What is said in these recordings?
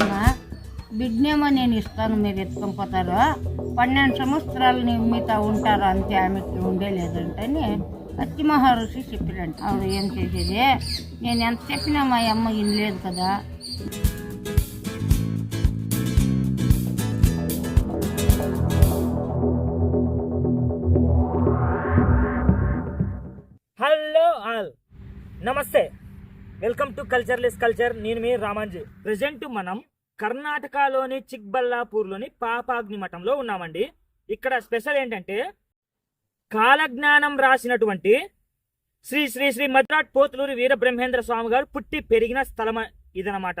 నా బిడ్డనేమో నేను ఇస్తాను మీరు ఎత్తుకొని పోతారు పన్నెండు సంవత్సరాలు నీ ఉంటారు అంతే ఆమెకి ఉండే లేదంటని అత్తి మహర్షి చెప్పిరంట. ఆవిడ ఏం చేసేది? నేను ఎంత చెప్పినా మా అమ్మ ఇనలేదు కదా. Hello all. నమస్తే. Welcome to cultureless culture. నేను మీ రామాంజీ. ప్రజెంట్ మనం కర్ణాటకలోని చిక్బల్లాపూర్లోని పాపాగ్ని మఠంలో ఉన్నామండి. ఇక్కడ స్పెషల్ ఏంటంటే కాలజ్ఞానం రాసినటువంటి శ్రీ శ్రీ శ్రీ మద్రాట్ పోతులూరి వీర బ్రహ్మేంద్ర స్వామి గారు పుట్టి పెరిగిన స్థలం ఇదనమాట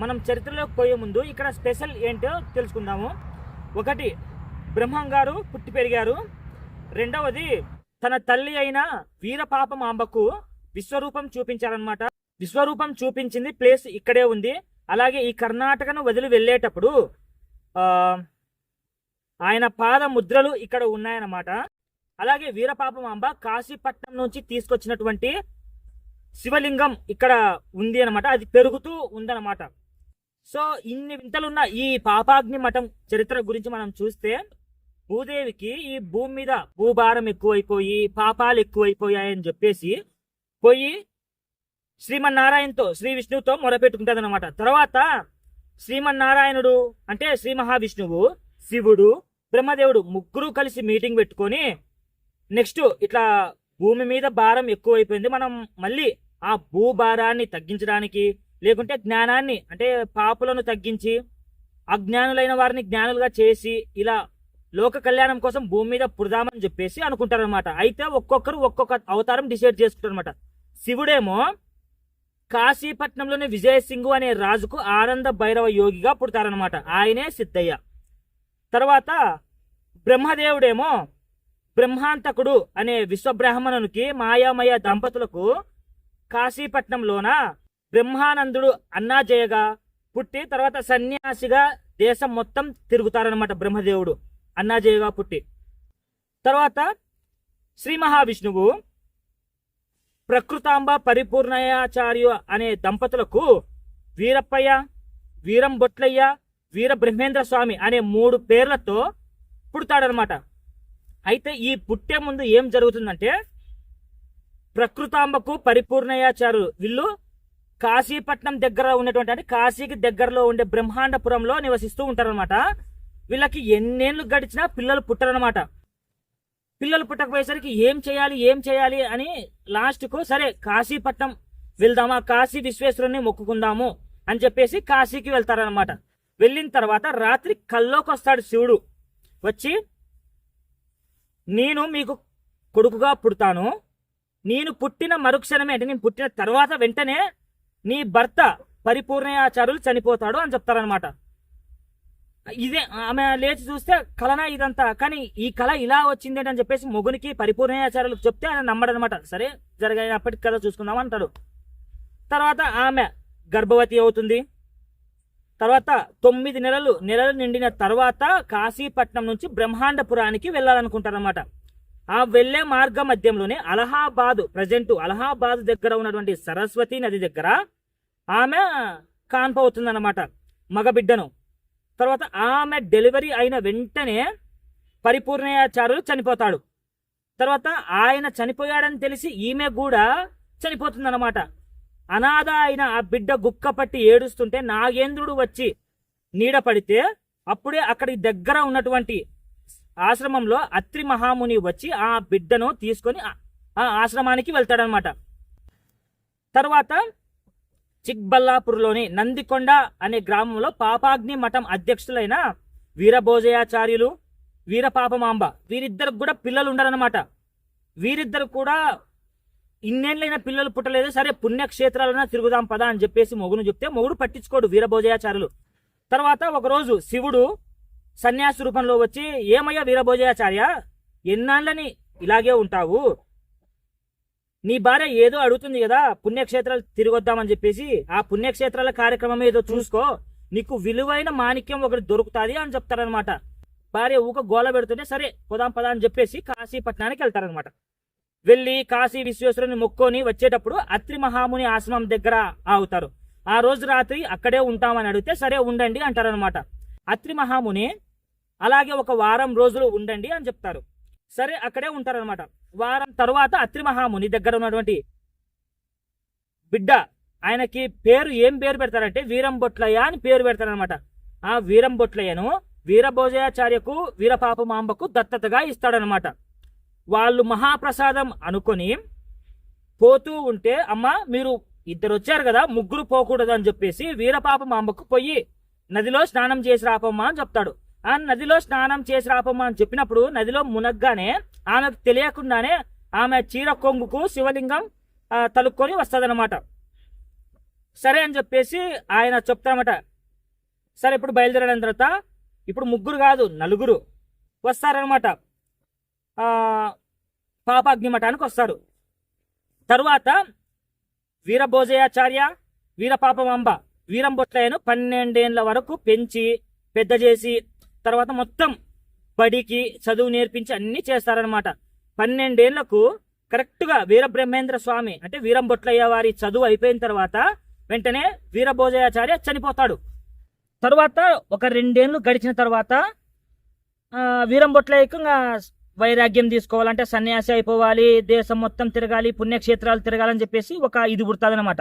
మనం చరిత్రలోకి పోయే ముందు ఇక్కడ స్పెషల్ ఏంటో తెలుసుకుందాము. ఒకటి బ్రహ్మం గారు పుట్టి పెరిగారు. రెండవది తన తల్లి అయిన వీరపాపం అంబకు విశ్వరూపం చూపించారనమాట విశ్వరూపం చూపించింది ప్లేస్ ఇక్కడే ఉంది. అలాగే ఈ కర్ణాటకను వదిలి వెళ్ళేటప్పుడు ఆయన పాద ముద్రలు ఇక్కడ ఉన్నాయన్నమాట. అలాగే వీరపాపమాంబ కాశీపట్నం నుంచి తీసుకొచ్చినటువంటి శివలింగం ఇక్కడ ఉంది అనమాట అది పెరుగుతూ ఉందన్నమాట. సో ఇన్ని వింతలున్న ఈ పాపాగ్ని మఠం చరిత్ర గురించి మనం చూస్తే భూదేవికి ఈ భూమి మీద భూభారం ఎక్కువైపోయి పాపాలు ఎక్కువైపోయాయని చెప్పేసి పోయి శ్రీమన్నారాయణతో శ్రీ విష్ణువుతో మొరపెట్టుకుంటుంది అనమాట తర్వాత శ్రీమన్నారాయణుడు అంటే శ్రీ మహావిష్ణువు శివుడు బ్రహ్మదేవుడు ముగ్గురు కలిసి మీటింగ్ పెట్టుకొని నెక్స్ట్ ఇట్లా భూమి మీద భారం ఎక్కువైపోయింది. మనం మళ్ళీ ఆ భూభారాన్ని తగ్గించడానికి లేకుంటే జ్ఞానాన్ని అంటే పాపులను తగ్గించి అజ్ఞానులైన వారిని జ్ఞానులుగా చేసి ఇలా లోక కళ్యాణం కోసం భూమి మీద పుడదామని చెప్పేసి అనుకుంటారనమాట అయితే ఒక్కొక్కరు ఒక్కొక్క అవతారం డిసైడ్ చేసుకుంటారనమాట శివుడేమో కాశీపట్నంలోని విజయ సింగు అనే రాజుకు ఆనంద భైరవ యోగిగా పుడతారనమాట ఆయనే సిద్ధయ్య. తర్వాత బ్రహ్మదేవుడేమో బ్రహ్మాంతకుడు అనే విశ్వబ్రాహ్మణునికి మాయామయ దంపతులకు కాశీపట్నంలోన బ్రహ్మానందుడు అన్నాజయగా పుట్టి తర్వాత సన్యాసిగా దేశం మొత్తం తిరుగుతారనమాట బ్రహ్మదేవుడు. అన్నాజయగా పుట్టి. తర్వాత శ్రీ మహావిష్ణువు ప్రకృతాంబ పరిపూర్ణయాచార్య అనే దంపతులకు వీరప్పయ్య వీరం బొట్లయ్య వీర బ్రహ్మేంద్ర స్వామి అనే మూడు పేర్లతో పుడతాడనమాట అయితే ఈ పుట్టే ముందు ఏం జరుగుతుందంటే ప్రకృతాంబకు పరిపూర్ణయాచారు వీళ్ళు కాశీపట్నం దగ్గర ఉన్నటువంటి అంటే కాశీకి దగ్గరలో ఉండే బ్రహ్మాండపురంలో నివసిస్తూ ఉంటారనమాట వీళ్ళకి ఎన్నేళ్ళు గడిచినా పిల్లలు పుట్టరనమాట పిల్లలు పుట్టకపోయేసరికి ఏం చేయాలి ఏం చేయాలి అని లాస్ట్కు సరే కాశీపట్నం వెళ్దామా కాశీ విశ్వేశ్వరుని మొక్కుకుందాము అని చెప్పేసి కాశీకి వెళ్తారనమాట వెళ్ళిన తర్వాత రాత్రి కల్లోకి వస్తాడు శివుడు. వచ్చి నేను మీకు కొడుకుగా పుడతాను. నేను పుట్టిన మరుక్షణమే అంటే నేను పుట్టిన తర్వాత వెంటనే నీ భర్త పరిపూర్ణయాచారులు చనిపోతాడు అని చెప్తారనమాట ఇదే ఆమె లేచి చూస్తే కలనా ఇదంతా. కానీ ఈ కళ ఇలా వచ్చింది అని చెప్పేసి మొగునికి పరిపూర్ణాచార్యులకు చెప్తే ఆయన నమ్మడనమాట. సరే జరిగినప్పటికి కథ చూసుకుందాం అంటాడు. తర్వాత ఆమె గర్భవతి అవుతుంది. తర్వాత తొమ్మిది నెలలు నెలలు నిండిన తర్వాత కాశీపట్నం నుంచి బ్రహ్మాండపురానికి వెళ్ళాలనుకుంటారనమాట ఆ వెళ్ళే మార్గ మధ్యంలోనే అలహాబాద్ ప్రజెంట్ అలహాబాద్ దగ్గర ఉన్నటువంటి సరస్వతి నది దగ్గర ఆమె కాన్పవుతుందన్నమాట. మగబిడ్డను. తర్వాత ఆమె డెలివరీ అయిన వెంటనే పరిపూర్ణయాచారులు చనిపోతాడు. తర్వాత ఆయన చనిపోయాడని తెలిసి ఈమె కూడా చనిపోతుందన్నమాట. అనాథ అయిన ఆ బిడ్డ గుక్క పట్టి ఏడుస్తుంటే నాగేంద్రుడు వచ్చి నీడ పడితే అప్పుడే అక్కడికి దగ్గర ఉన్నటువంటి ఆశ్రమంలో అత్రి మహాముని వచ్చి ఆ బిడ్డను తీసుకొని ఆ ఆశ్రమానికి వెళ్తాడనమాట తర్వాత చిక్బల్లాపూర్లోని నందికొండ అనే గ్రామంలో పాపాగ్ని మఠం అధ్యక్షులైన వీరభోజయాచార్యులు వీరపాపమాంబ వీరిద్దరికి కూడా పిల్లలు ఉండరనమాట వీరిద్దరు కూడా ఇన్నేళ్ళైనా పిల్లలు పుట్టలేదు. సరే పుణ్యక్షేత్రాలైనా తిరుగుదాం పదా అని చెప్పేసి మొగును చెప్తే మొగుడు పట్టించుకోడు వీరభోజయాచార్యులు. తర్వాత ఒకరోజు శివుడు సన్యాసి రూపంలో వచ్చి ఏమయ్యా వీరభోజయాచార్య ఎన్నాళ్ళని ఇలాగే ఉంటావు? నీ భార్య ఏదో అడుగుతుంది కదా పుణ్యక్షేత్రాలు తిరిగొద్దామని చెప్పేసి ఆ పుణ్యక్షేత్రాల కార్యక్రమం ఏదో చూసుకో నీకు విలువైన మాణిక్యం ఒకటి దొరుకుతుంది అని చెప్తారనమాట భార్య ఊక గోల పెడుతుంటే సరే పొదాం పదా అని చెప్పేసి కాశీపట్నానికి వెళ్తారనమాట వెళ్ళి కాశీ విశ్వేశ్వరుని మొక్కొని వచ్చేటప్పుడు అత్రి మహాముని ఆశ్రమం దగ్గర ఆగుతారు. ఆ రోజు రాత్రి అక్కడే ఉంటామని అడిగితే సరే ఉండండి అంటారనమాట అత్రి మహాముని అలాగే ఒక వారం రోజులు ఉండండి అని చెప్తారు. సరే అక్కడే ఉంటారనమాట వారం తర్వాత అత్రి మహాముని దగ్గర ఉన్నటువంటి బిడ్డ ఆయనకి పేరు ఏం పేరు పెడతారంటే వీరంబొట్లయ్య అని పేరు పెడతారనమాట ఆ వీరం బొట్లయ్యను వీరభోజయాచార్యకు వీరపాపమాంబకు దత్తతగా ఇస్తాడనమాట వాళ్ళు మహాప్రసాదం అనుకొని పోతూ ఉంటే అమ్మ మీరు ఇద్దరు వచ్చారు కదా ముగ్గురు పోకూడదు అని చెప్పేసి వీరపాపమాంబకు పోయి నదిలో స్నానం చేసి రాపమ్మా అని చెప్తాడు. ఆ నదిలో స్నానం చేసి రాపమ్మ అని చెప్పినప్పుడు నదిలో మునగ్గానే ఆమెకు తెలియకుండానే ఆమె చీర కొంగుకు శివలింగం తలుక్కొని వస్తుందన్నమాట. సరే అని చెప్పేసి ఆయన చెప్తారన్నమాట. సరే ఇప్పుడు బయలుదేరిన తర్వాత ఇప్పుడు ముగ్గురు కాదు నలుగురు వస్తారనమాట పాపాగ్ని మఠానికి వస్తారు తరువాత వీరభోజయాచార్య వీరపాపమాంబ వీరంబొట్లయ్యను పన్నెండేళ్ళ వరకు పెంచి పెద్ద చేసి తర్వాత మొత్తం బడికి చదువు నేర్పించి అన్ని చేస్తారనమాట పన్నెండేళ్ళకు కరెక్ట్గా వీరబ్రహ్మేంద్ర స్వామి అంటే వీరంబొట్లయ్య వారి చదువు అయిపోయిన తర్వాత వెంటనే వీరభోజయాచార్య చనిపోతాడు. తర్వాత ఒక రెండేళ్ళు గడిచిన తర్వాత వీరంబొట్లయ్యకు వైరాగ్యం తీసుకోవాలంటే సన్యాసి అయిపోవాలి దేశం మొత్తం తిరగాలి పుణ్యక్షేత్రాలు తిరగాలని చెప్పేసి ఒక ఇది పుడుతుందన్నమాట.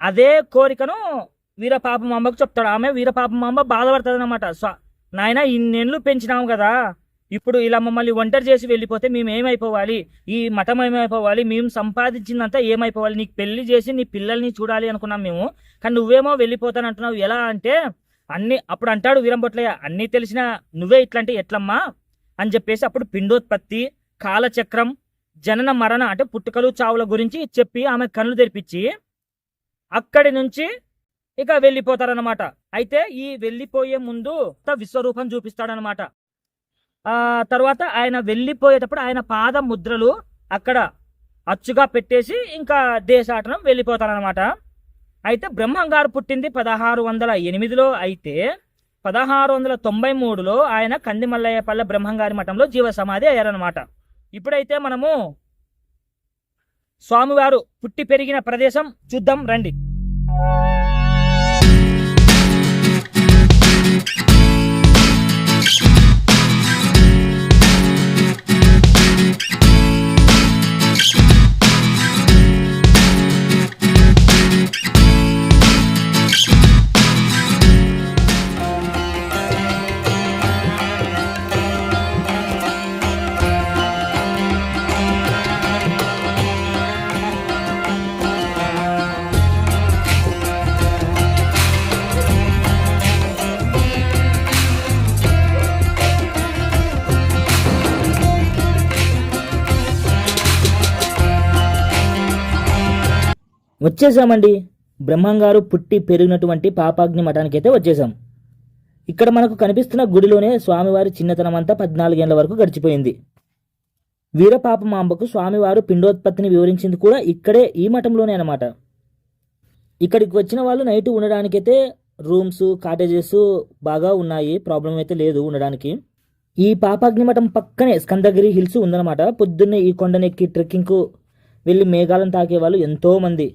అదే కోరికను వీరపాపమాంబకు చెప్తాడు. ఆమె వీరపాపమాంబ బాధపడుతుంది అనమాట నాయన ఇన్నేళ్ళు పెంచినాం కదా. ఇప్పుడు ఇలా మమ్మల్ని ఒంటరి చేసి వెళ్ళిపోతే మేము ఏమైపోవాలి? ఈ మఠం ఏమైపోవాలి? మేము సంపాదించిందంతా ఏమైపోవాలి? నీకు పెళ్ళి చేసి నీ పిల్లల్ని చూడాలి అనుకున్నాం మేము. కానీ నువ్వేమో వెళ్ళిపోతానంటున్నావు. ఎలా అంటే అన్ని అప్పుడు అంటాడు వీరంబొట్లయ్య అన్నీ తెలిసిన నువ్వే ఇట్లాంటి ఎట్లమ్మా? అని చెప్పేసి అప్పుడు పిండోత్పత్తి కాలచక్రం జనన మరణ అంటే పుట్టుకలు చావుల గురించి చెప్పి ఆమె కళ్ళు తెరిపించి అక్కడి నుంచి ఇక వెళ్ళిపోతారన్నమాట. అయితే ఈ వెళ్ళిపోయే ముందు విశ్వరూపం చూపిస్తాడనమాట ఆ తర్వాత ఆయన వెళ్ళిపోయేటప్పుడు ఆయన పాద ముద్రలు అక్కడ అచ్చుగా పెట్టేసి ఇంకా దేశాటనం వెళ్ళిపోతారనమాట అయితే బ్రహ్మంగారు పుట్టింది పదహారు వందల ఎనిమిదిలో అయితే పదహారు వందల తొంభై మూడులో ఆయన కందిమల్లయ్యపల్లె బ్రహ్మంగారి మఠంలో జీవ సమాధి అయ్యారనమాట ఇప్పుడైతే మనము స్వామివారు పుట్టి పెరిగిన ప్రదేశం చూద్దాం రండి. Thank you. వచ్చేసామండి. బ్రహ్మంగారు పుట్టి పెరిగినటువంటి పాపాగ్ని మఠానికి అయితే వచ్చేసాం. ఇక్కడ మనకు కనిపిస్తున్న గుడిలోనే స్వామివారి చిన్నతనమంతా పద్నాలుగేళ్ళ వరకు గడిచిపోయింది. వీరపాపమాంబకు స్వామివారు పిండోత్పత్తిని వివరించింది కూడా ఇక్కడే ఈ మఠంలోనే అనమాట ఇక్కడికి వచ్చిన వాళ్ళు నైట్ ఉండడానికైతే రూమ్స్ కాటేజెస్ బాగా ఉన్నాయి. ప్రాబ్లం అయితే లేదు ఉండడానికి. ఈ పాపాగ్ని మఠం పక్కనే స్కందగిరి హిల్స్ ఉందన్నమాట. పొద్దున్నే ఈ కొండనెక్కి ట్రెక్కింగ్కు వెళ్ళి మేఘాలను తాకే వాళ్ళు ఎంతోమంది.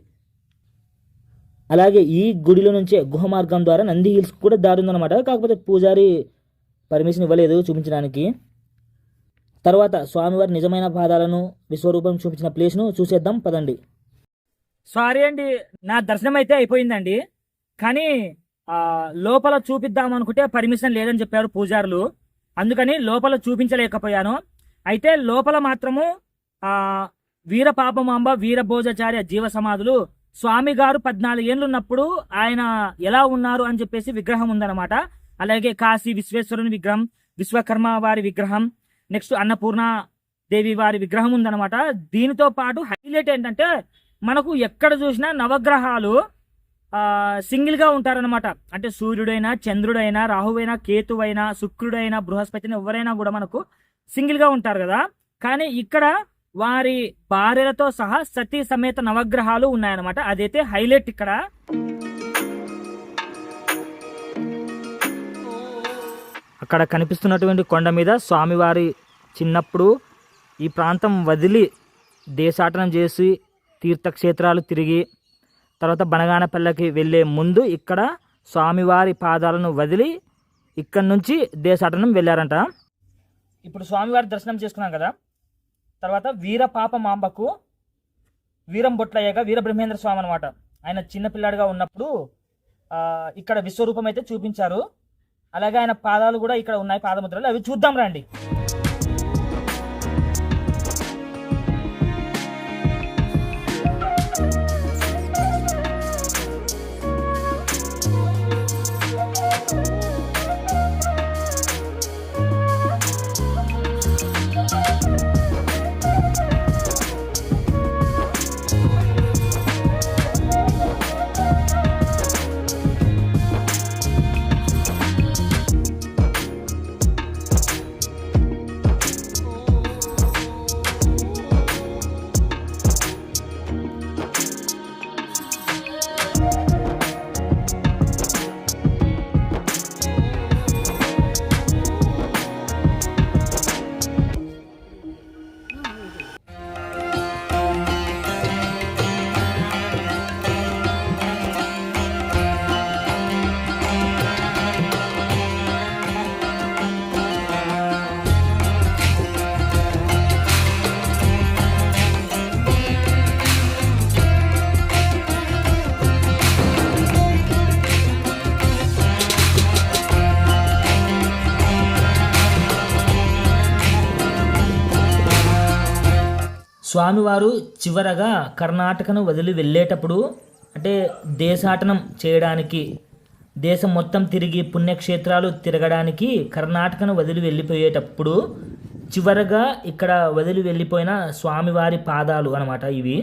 అలాగే ఈ గుడిలో నుంచే గుహ మార్గం ద్వారా నంది హిల్స్ కూడా దారి ఉందన్నమాట. కాకపోతే పూజారి పర్మిషన్ ఇవ్వలేదు చూపించడానికి. తర్వాత స్వామివారి నిజమైన పాదాలను విశ్వరూపం చూపించిన ప్లేస్ను చూసేద్దాం పదండి. సారీ అండి నా దర్శనం అయితే అయిపోయిందండి. కానీ లోపల చూపిద్దాం అనుకుంటే పర్మిషన్ లేదని చెప్పారు పూజారులు. అందుకని లోపల చూపించలేకపోయాను. అయితే లోపల మాత్రము వీరపాపమాంబ వీర పాపమాంబ వీరభోజాచార్య జీవ సమాధులు స్వామి గారు పద్నాలుగు ఏళ్ళు ఉన్నప్పుడు ఆయన ఎలా ఉన్నారు అని చెప్పేసి విగ్రహం ఉందన్నమాట. అలాగే కాశీ విశ్వేశ్వరుని విగ్రహం విశ్వకర్మ వారి విగ్రహం నెక్స్ట్ అన్నపూర్ణ దేవి వారి విగ్రహం ఉందన్నమాట. దీనితో పాటు హైలైట్ ఏంటంటే మనకు ఎక్కడ చూసినా నవగ్రహాలు సింగిల్గా ఉంటారనమాట అంటే సూర్యుడైనా చంద్రుడైనా రాహువైనా కేతువైనా శుక్రుడైనా బృహస్పతిని ఎవరైనా కూడా మనకు సింగిల్గా ఉంటారు కదా. కానీ ఇక్కడ వారి భార్యలతో సహా సతీ సమేత నవగ్రహాలు ఉన్నాయన్నమాట. అదైతే హైలైట్ ఇక్కడ. అక్కడ కనిపిస్తున్నటువంటి కొండ మీద స్వామివారి చిన్నప్పుడు ఈ ప్రాంతం వదిలి దేశాటనం చేసి తీర్థక్షేత్రాలు తిరిగి తర్వాత బనగానపల్లెకి వెళ్ళే ముందు ఇక్కడ స్వామివారి పాదాలను వదిలి ఇక్కడి నుంచి దేశాటనం వెళ్ళారంట. ఇప్పుడు స్వామివారి దర్శనం చేసుకున్నాం కదా? తర్వాత వీరపాప మాంబకు వీరం బొట్లయ్యగా స్వామి అనమాట ఆయన చిన్నపిల్లాడిగా ఉన్నప్పుడు ఇక్కడ విశ్వరూపం అయితే చూపించారు. అలాగే ఆయన పాదాలు కూడా ఇక్కడ ఉన్నాయి పాదముద్రలు. అవి చూద్దాం రండి. స్వామివారు చివరగా కర్ణాటకను వదిలి వెళ్ళేటప్పుడు అంటే దేశాటనం చేయడానికి దేశం మొత్తం తిరిగి పుణ్యక్షేత్రాలు తిరగడానికి కర్ణాటకను వదిలి వెళ్ళిపోయేటప్పుడు చివరగా ఇక్కడ వదిలి వెళ్ళిపోయిన స్వామివారి పాదాలు అన్నమాట ఇవి.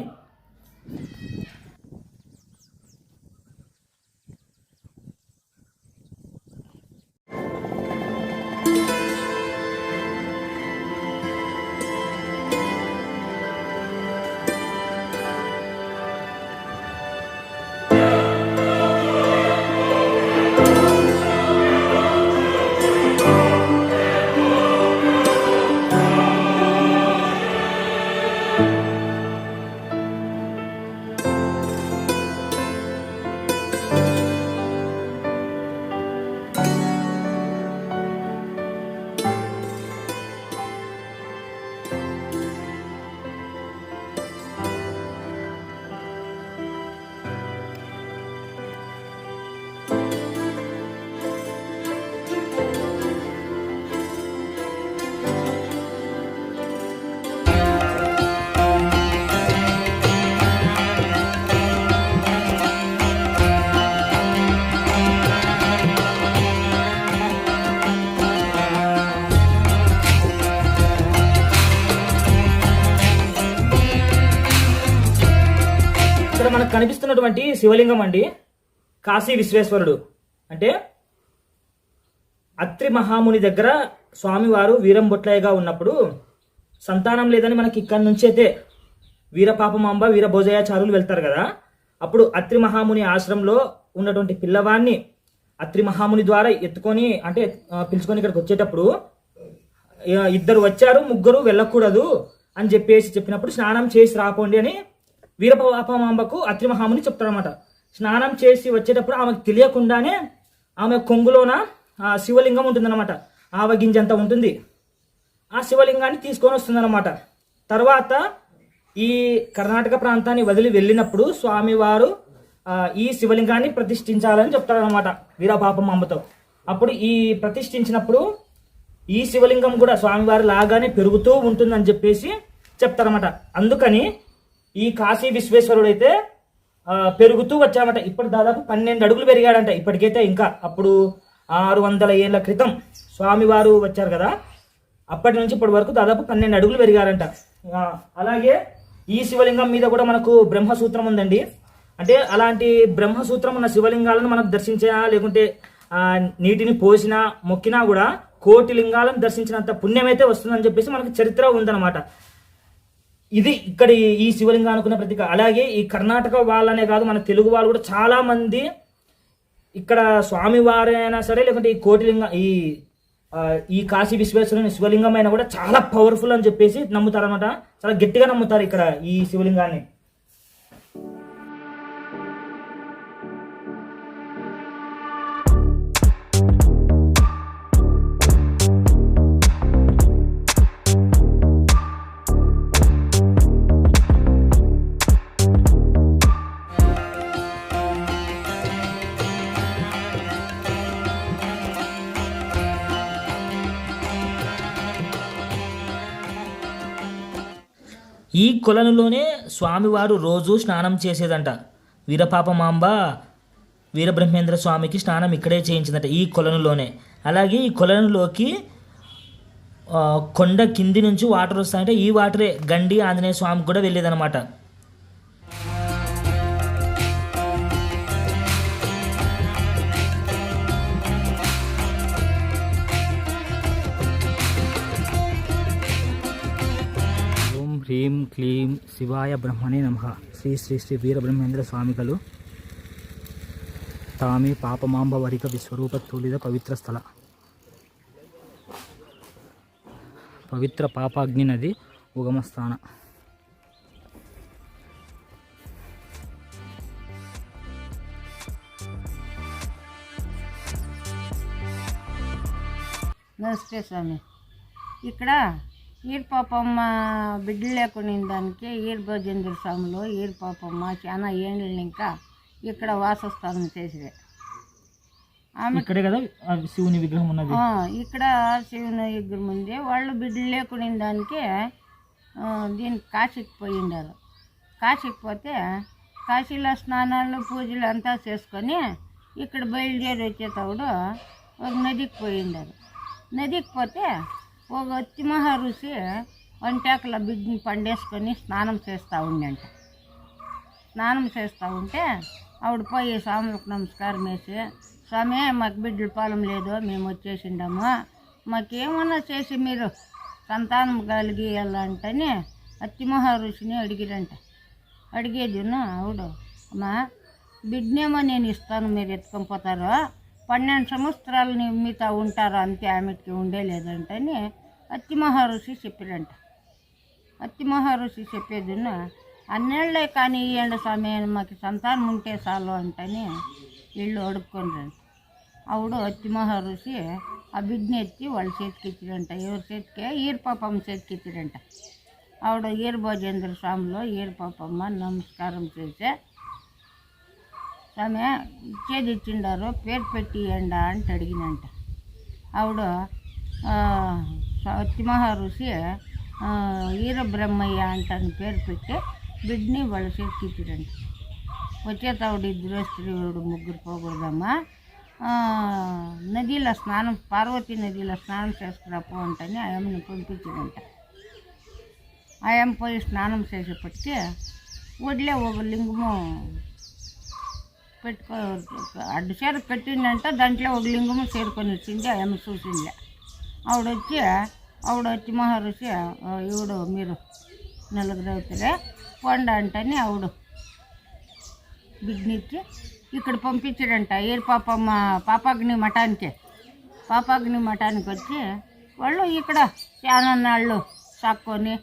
మనకు శివలింగం అండి. కాశీ విశ్వేశ్వరుడు. అంటే అత్రి మహాముని దగ్గర స్వామివారు వీరం బొట్లయ్యగా ఉన్నప్పుడు సంతానం లేదని మనకి ఇక్కడి నుంచి అయితే వీరపాపమాంబ వీరభోజయాచారులు వెళ్తారు కదా. అప్పుడు అత్రి మహాముని ఆశ్రమంలో ఉన్నటువంటి పిల్లవాడిని అత్రి మహాముని ద్వారా ఎత్తుకొని అంటే పిలుచుకొని ఇక్కడికి వచ్చేటప్పుడు ఇద్దరు వచ్చారు ముగ్గురు వెళ్ళకూడదు అని చెప్పేసి చెప్పినప్పుడు స్నానం చేసి రాపోండి అని వీరపాపమాంబకు అత్రిమహాముని చెప్తాడనమాట స్నానం చేసి వచ్చేటప్పుడు ఆమెకు తెలియకుండానే ఆమె కొంగులోన ఆ శివలింగం ఉంటుందన్నమాట. ఆవగింజ గింజంత ఉంటుంది. ఆ శివలింగాన్ని తీసుకొని వస్తుందన్నమాట. తర్వాత ఈ కర్ణాటక ప్రాంతాన్ని వదిలి వెళ్ళినప్పుడు స్వామివారు ఈ శివలింగాన్ని ప్రతిష్ఠించాలని చెప్తారనమాట వీరపాపం అమ్మతో అప్పుడు ఈ ప్రతిష్ఠించినప్పుడు ఈ శివలింగం కూడా స్వామివారి లాగానే పెరుగుతూ ఉంటుందని చెప్పేసి చెప్తారన్నమాట. అందుకని ఈ కాశీ విశ్వేశ్వరుడు అయితే పెరుగుతూ వచ్చామట ఇప్పుడు దాదాపు పన్నెండు అడుగులు పెరిగాడంట. ఇప్పటికైతే ఇంకా అప్పుడు ఆరు వందల ఏళ్ళ క్రితం స్వామివారు వచ్చారు కదా. అప్పటి నుంచి ఇప్పటి వరకు దాదాపు పన్నెండు అడుగులు పెరిగారంట. అలాగే ఈ శివలింగం మీద కూడా మనకు బ్రహ్మసూత్రం ఉందండి. అంటే అలాంటి బ్రహ్మసూత్రం ఉన్న శివలింగాలను మనకు దర్శించినా లేకుంటే నీటిని పోసినా మొక్కినా కూడా కోటి లింగాలను దర్శించినంత పుణ్యమైతే వస్తుందని చెప్పేసి మనకు చరిత్ర ఉందన్నమాట. ఇది ఇక్కడ ఈ- శివలింగం అనుకున్న ప్రతీక అలాగే ఈ కర్ణాటక వాళ్ళనే కాదు మన తెలుగు వాళ్ళు కూడా చాలా మంది ఇక్కడ స్వామివారైనా సరే లేకుంటే ఈ కోటిలింగ ఈ ఈ కాశీ విశ్వేశ్వరుని శివలింగం అయినా కూడా చాలా పవర్ఫుల్ అని చెప్పేసి నమ్ముతారు అనమాట చాలా గట్టిగా నమ్ముతారు ఇక్కడ ఈ శివలింగాన్ని. కొలనులోనే స్వామివారు రోజు స్నానం చేసేదంట. వీరపాపమాంబ వీరబ్రహ్మేంద్ర స్వామికి స్నానం ఇక్కడే చేయించిందట ఈ కొలనులోనే. అలాగే ఈ కొలనులోకి కొండ కింది నుంచి వాటర్ వస్తాయంటే. ఈ వాటరే గండి ఆంజనేయ స్వామికి కూడా వెళ్ళేదన్నమాట. హ్రీం క్లీం శివాయ బ్రహ్మణే నమ. శ్రీ శ్రీ శ్రీ వీరబ్రహ్మేంద్ర స్వామిಗಳು తామి పాపమాంబవరిక విశ్వరూప తూలిద పవిత్ర స్థల. పవిత్ర పాపాగ్ని నది ఉగమస్థాన. నమస్తే స్వామి. ఇక్కడ ఈర్పాపమ్మ బిడ్డలు లేకునే దానికి ఈర్భోజేంద్ర స్వామిలో ఈర్పాపమ్మ చాలా ఏళ్ళు ఇంకా ఇక్కడ వాసస్థానం చేసివే ఆమె ఇక్కడే కదా శివుని విగ్రహం ఉన్నది? ఇక్కడ శివుని విగ్రహం ఉంది. వాళ్ళు బిడ్డలు లేకునే దానికి దీనికి కాశీకి పోయి ఉండారు కాశీకి పోతే కాశీలో స్నానాలు పూజలు అంతా చేసుకొని ఇక్కడ బయలుదేరి వచ్చేటప్పుడు ఒక నదికి పోయి ఉండారు నదికి పోతే ఒక అత్తి మహర్షి వంటాకుల బిడ్డని పండేసుకొని స్నానం చేస్తూ ఉండంట. స్నానం చేస్తూ ఉంటే ఆవిడ పోయి స్వాములకు నమస్కారం వేసి స్వామి మాకు బిడ్డల పాలం లేదు మేము వచ్చేసిండము. మాకేమన్నా చేసి మీరు సంతానం కలిగియాలంటని అత్తి మహర్షిని అడిగిరంట. అడిగేది ఆవిడ అమ్మా బిడ్డనేమో నేను ఇస్తాను మీరు ఎత్తుకొని పోతారు. పన్నెండు సంవత్సరాలు నీ మీతో ఉంటారు అంతే ఆమెకి ఉండేలేదంటని అత్తి మహర్షి చెప్పిరంట. అత్తి మహర్షి చెప్పేదిన్న అన్నేళ్ళే కానీ ఇవ్వండి స్వామి మాకు సంతానం ఉంటే చాలు అంటని వీళ్ళు అడుక్కొనిరంట ఆవిడ అత్తి మహర్షి ఆ బిడ్ని ఎత్తి వాళ్ళ చేతికి ఇచ్చిరంట. ఎవరి చేతికే? ఈరపాపమ్మ చేతికి ఇచ్చిరంట. ఆవిడ ఈరభోజేంద్ర స్వామిలో ఈరపాపమ్మ నమస్కారం చేసే స్వామి ఇచ్చేది ఇచ్చిండారు పేరు పెట్టియండ ఇవ్వండి అంటే అడిగినంట ఆవిడ సత్య మహర్షి ఆ, వీరబ్రహ్మయ్య అంటని పేరు పెట్టి బిడ్డని వాళ్ళ చేతికి వచ్చే వచ్చేతావుడు ఇద్దరు స్త్రీవుడు ముగ్గురు పోకూడదమ్మా. నదిలో స్నానం పార్వతీ నదిలో స్నానం చేసుకురాపో అంటని ఆయమ్మని పంపించిందంట ఆయమ్మ పోయి స్నానం చేసేపటికి వదిలే ఒక లింగము పెట్టుకో అడ్డు చీర పెట్టిందంట దాంట్లో ఒక లింగము చేరుకొని వచ్చింది ఆయమ్మ చూసిందే. ఆవిడ వచ్చి ఆవిడ వచ్చి మహర్షి ఈవిడు మీరు నలుగురు అవుతారే కొండ అంటని ఆవిడ బిడ్నిచ్చి ఇక్కడ పంపించాడంట. ఏ పాపమ్మ పాపాగ్ని మఠానికి పాపాగ్ని మఠానికి వచ్చి వాళ్ళు ఇక్కడ చాలా నాళ్ళు సాక్కొని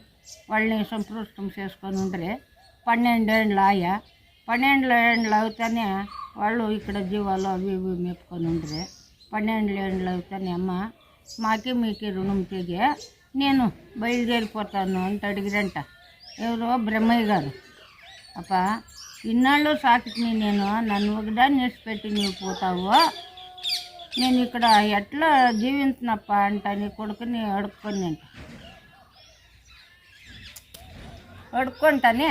వాళ్ళని సంతృష్టం చేసుకొని ఉండరే. పన్నెండేండ్లు ఆయా. పన్నెండేండ్లు అవుతానే వాళ్ళు ఇక్కడ జీవాలు అవి ఇవి మేపుకొని ఉండరే. పన్నెండేండ్లు అవుతానే అమ్మ మాకే మీకే రుణం తెగే. నేను బయలుదేరిపోతాను అంత అడిగిరంట. ఎవరో బ్రహ్మయ్య గారు. అప్ప ఇన్నాళ్ళు సాకిని నేను నన్ను ఒకదాన్ని నిలిచిపెట్టి నీవు పోతావు? నేను ఇక్కడ ఎట్లా జీవించినప్ప అంట నీ కొడుకుని అడుక్కొని అంట. అడుక్కుంటానే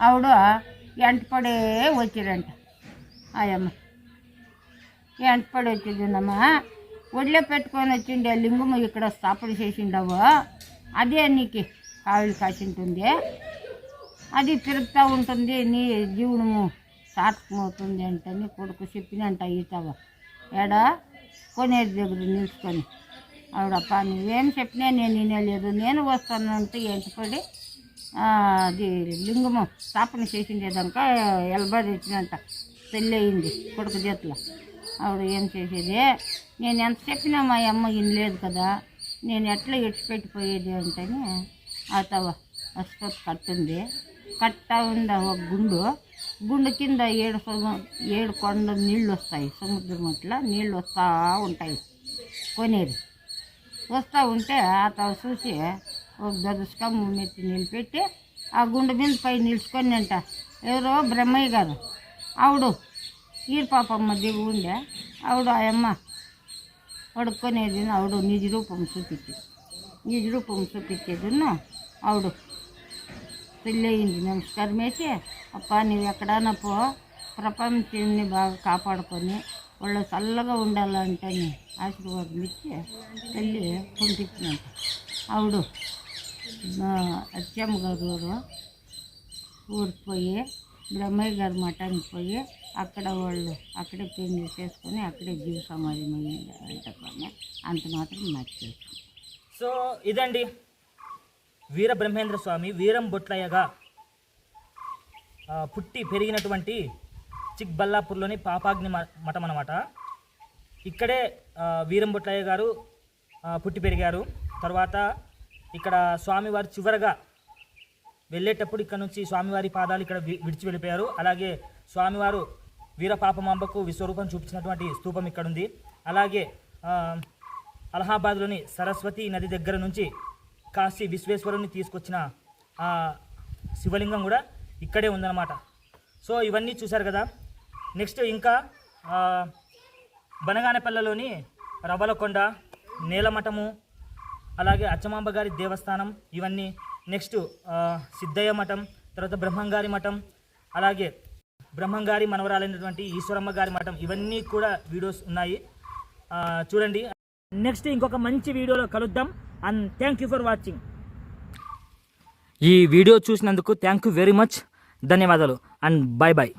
ఆవిడ ఎంటపడే వచ్చిరంట. ఆయమ్మ ఎంటపడి వచ్చిందమ్మా. ఒడిలో పెట్టుకొని వచ్చిండే లింగము ఇక్కడ స్థాపన చేసిండవు? అదే నీకు కావిలి కాసింటుంది. అది తిరుగుతూ ఉంటుంది నీ జీవనము సార్థకమవుతుంది అంటని కొడుకు చెప్పినంట ఈతవ. ఏడా? కొనేది దగ్గర నిలుచుకొని. ఆవిడప్ప నువ్వేం చెప్పినా నేను వినలేదు. నేను వస్తానంటే ఎంటపడి అది లింగము స్థాపన చేసిండేదాక ఎలబడి ఇచ్చినంట పెళ్ళి అయింది కొడుకు చేతిలో. ఆవిడ ఏం చేసేది? నేను ఎంత చెప్పినా మా అమ్మ ఇనలేదు కదా. నేను ఎట్లా ఇడిచిపెట్టిపోయేది అంటేనే ఆ తవ కట్టుంది కట్ట ఉండ ఒక గుండు. గుండు కింద ఏడు ఏడు కొండ నీళ్ళు వస్తాయి సముద్రం అట్లా నీళ్ళు వస్తూ ఉంటాయి. కొనేది. వస్తూ ఉంటే అతను చూసి ఒక దర్శకం మెత్తి నిలిపెట్టి ఆ గుండె మీద పై నిలుచుకొని అంట ఎవరో బ్రహ్మయ్య గారు. ఆవిడు ఈడు పాపమ్మ దిగు ఉండే. ఆవిడ ఆయమ్మ పడుకునేది ఆవిడ నిజ రూపం చూపించి నిజ రూపం చూపించేది ఆవిడ. పెళ్ళయింది నమస్కారం వేసి అప్ప నువ్వు ఎక్కడైనా పో ప్రపంచాన్ని బాగా కాపాడుకొని వాళ్ళు చల్లగా ఉండాలంటే ఆశీర్వాదం ఇచ్చి తల్లి పంపించినట్టు. ఆవిడ అచ్చమ్మ గారు ఊరికి పోయి బ్రహ్మయ్య గారు మఠానికి పోయి అక్కడ వాళ్ళు అక్కడే పెళ్ళి చేసుకొని అక్కడే జీవ అంత మాత్రం నాకు సో ఇదండి. వీర బ్రహ్మేంద్ర స్వామి వీరం బొట్లయ్యగా పుట్టి పెరిగినటువంటి చిక్బల్లాపూర్లోని పాపాగ్ని మ- మఠం అనమాట ఇక్కడే వీరంబొట్లయ్య వీరం బొట్లయ్య గారు పుట్టి పెరిగారు. తర్వాత ఇక్కడ స్వామివారు చివరగా వెళ్ళేటప్పుడు ఇక్కడ నుంచి స్వామివారి పాదాలు ఇక్కడ విడిచి వెళ్ళిపోయారు. అలాగే స్వామివారు వీరపాపమాంబకు విశ్వరూపం చూపించినటువంటి స్తూపం ఇక్కడ ఉంది అలాగే అలహాబాద్లోని సరస్వతి నది దగ్గర నుంచి కాశీ విశ్వేశ్వరుని తీసుకొచ్చిన ఆ శివలింగం కూడా ఇక్కడే ఉందన్నమాట. సో ఇవన్నీ చూశారు కదా. నెక్స్ట్ ఇంకా బనగానపల్లెలోని రవ్వలకొండ నేలమఠము అలాగే అచ్చమాంబ గారి దేవస్థానం ఇవన్నీ. నెక్స్ట్ సిద్ధయ్య మఠం తర్వాత బ్రహ్మంగారి మఠం అలాగే బ్రహ్మంగారి మనవరాలైనటువంటి ఈశ్వరమ్మ గారి మఠం ఇవన్నీ కూడా వీడియోస్ ఉన్నాయి. చూడండి. నెక్స్ట్ ఇంకొక మంచి వీడియోలో కలుద్దాం. And thank you for watching ఈ వీడియో చూసినందుకు థ్యాంక్ యూ వెరీ మచ్ ధన్యవాదాలు. And bye bye